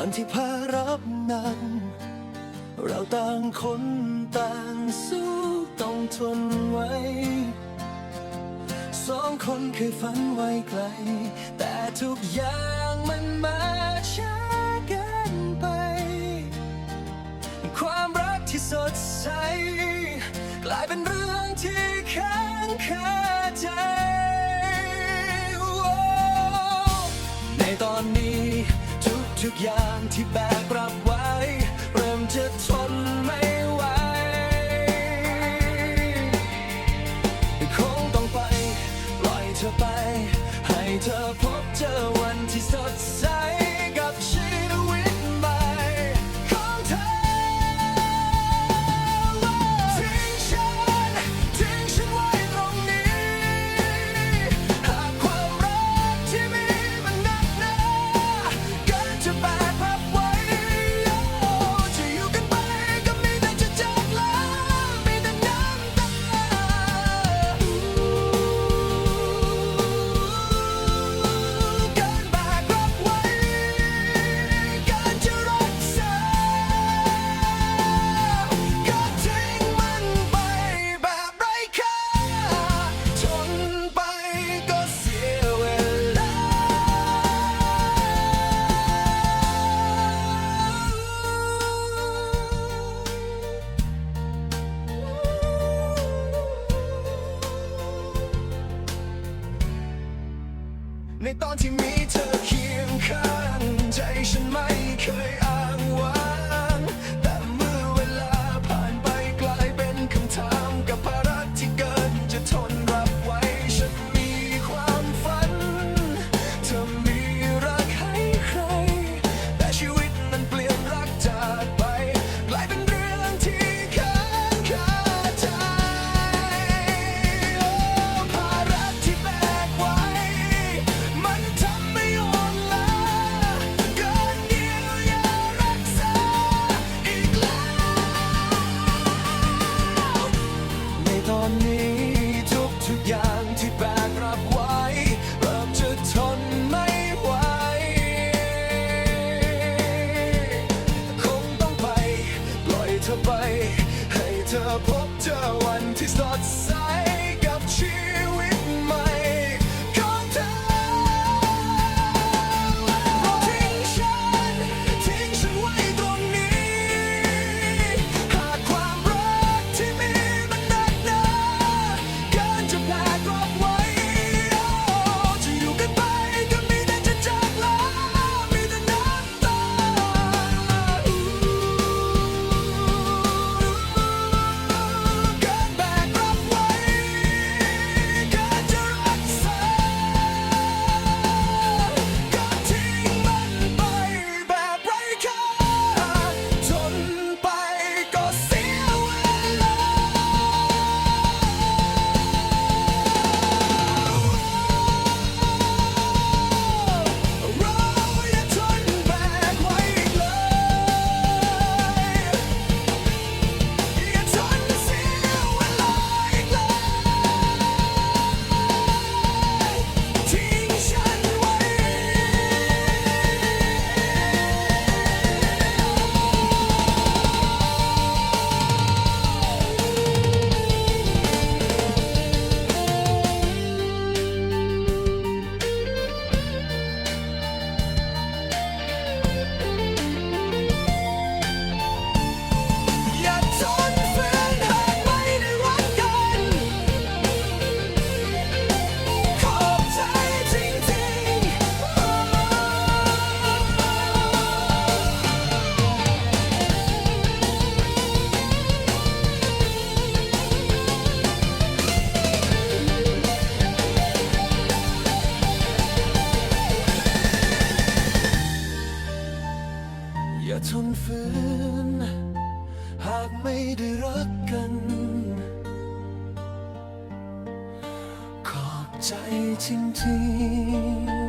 วันที่พารับนั้น เราต่างคนต่างสู้ต้องทนไว้ สองคนเคยฝันไว้ไกล แต่ทุกอย่างมันมาช้าเกินไป ความรักที่สดใส กลายเป็นเรื่องที่ค้างคาใจ ที่แบกรับไว้ เริ่มจะทนไม่ไหวคงต้องไป ปล่อยเธอไป ให้เธอพบเจอวันที่สด ในตอนที่มีเธอเคียงข้างใจฉัน ธอไป อย่าทนฝืน หากไม่ได้รักกัน ขอบใจจริงๆ